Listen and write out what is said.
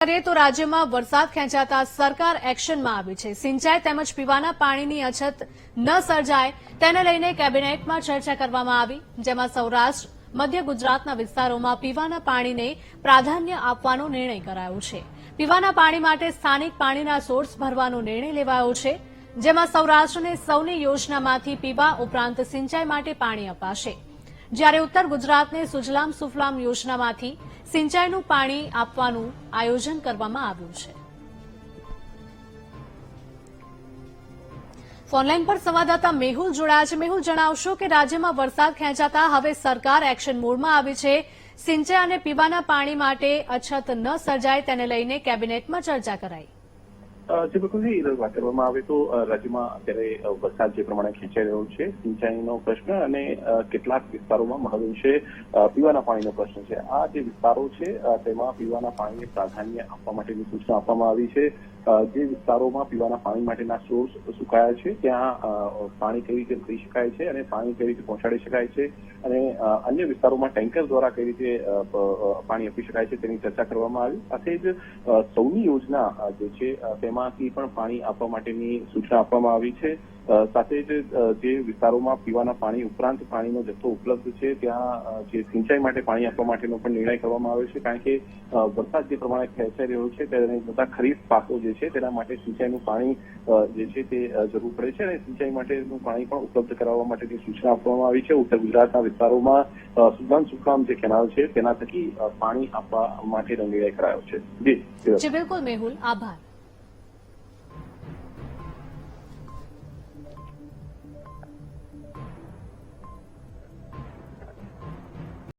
કરીએ તો રાજ્યમાં વરસાદ ખેંચાતા સરકાર એક્શનમાં આવી છે. સિંચાઈ તેમજ પીવાના પાણીની અછત ન સર્જાય તેને લઈને કેબિનેટમાં ચર્ચા કરવામાં આવી, જેમાં સૌરાષ્ટ્ર, મધ્ય ગુજરાતના વિસ્તારોમાં પીવાના પાણીને પ્રાધાન્ય આપવાનો નિર્ણય કરાયો છે. પીવાના પાણી માટે સ્થાનિક પાણીના સોર્સ ભરવાનો નિર્ણય લેવાયો છે, જેમાં સૌરાષ્ટ્રને સૌની યોજનામાંથી પીવા ઉપરાંત સિંચાઈ માટે પાણી અપાશે. જ્યારે ઉત્તર ગુજરાતને સુજલામ સુફલામ યોજનામાંથી સિંચાઈનું પાણી આપવાનું આયોજન કરવામાં આવ્યું છે. ફોનલાઈન પર સંવાદદાતા મેહુલ જોડાયા છે. મેહુલ, જણાવશો કે રાજ્યમાં વરસાદ ખેંચાતા હવે સરકાર એક્શન મોડમાં આવી છે. સિંચાઈ અને પીવાના પાણી માટે અછત ન સર્જાય તેને લઈને કેબિનેટમાં ચર્ચા કરાઈ. જે વાત કરવામાં આવે તો રાજ્યમાં અત્યારે વરસાદ જે પ્રમાણે ખેંચાઈ રહ્યો છે, સિંચાઈનો પ્રશ્ન અને કેટલાક વિસ્તારોમાં મહદઅંશે છે પીવાના પાણીનો પ્રશ્ન છે. આ જે વિસ્તારો છે તેમાં પીવાના પાણીને પ્રાધાન્ય આપવા માટેની સૂચના આપવામાં આવી છે. જે વિસ્તારોમાં પીવાના પાણી માટેના સોર્સ સુકાયા છે, ત્યાં પાણી કેવી રીતે ભરી શકાય છે અને પાણી કેવી રીતે પહોંચાડી શકાય છે અને અન્ય વિસ્તારોમાં ટેન્કર દ્વારા કઈ રીતે પાણી આપી શકાય છે તેની ચર્ચા કરવામાં આવી. સાથે જ સૌની યોજના જે છે તેમાંથી પણ પાણી આપવા માટેની સૂચના આપવામાં આવી છે. સાથે જ જે વિસ્તારોમાં પીવાના પાણી, ઉપરાંત પાણીનો જથ્થો ઉપલબ્ધ છે, ત્યાં જે સિંચાઈ માટે પાણી આપવા માટેનો પણ નિર્ણય કરવામાં આવ્યો છે, કારણ કે વરસાદ જે પ્રમાણે ખેંચાઈ રહ્યો છે, તેને બધા ખરીફ પાકો જે છે, તેના માટે સિંચાઈનું પાણી જે છે તે જરૂર પડે છે અને સિંચાઈ માટેનું પાણી પણ ઉપલબ્ધ કરાવવા માટેની સૂચના આપવામાં આવી છે, ઉત્તર ગુજરાતના વિસ્તારોમાં સુદાન સુકામ જે કેનાલ છે, તેના થકી પાણી આપવા માટેનો નિર્ણય કરાયો છે. જી, બિલકુલ મેહુલ. આભાર.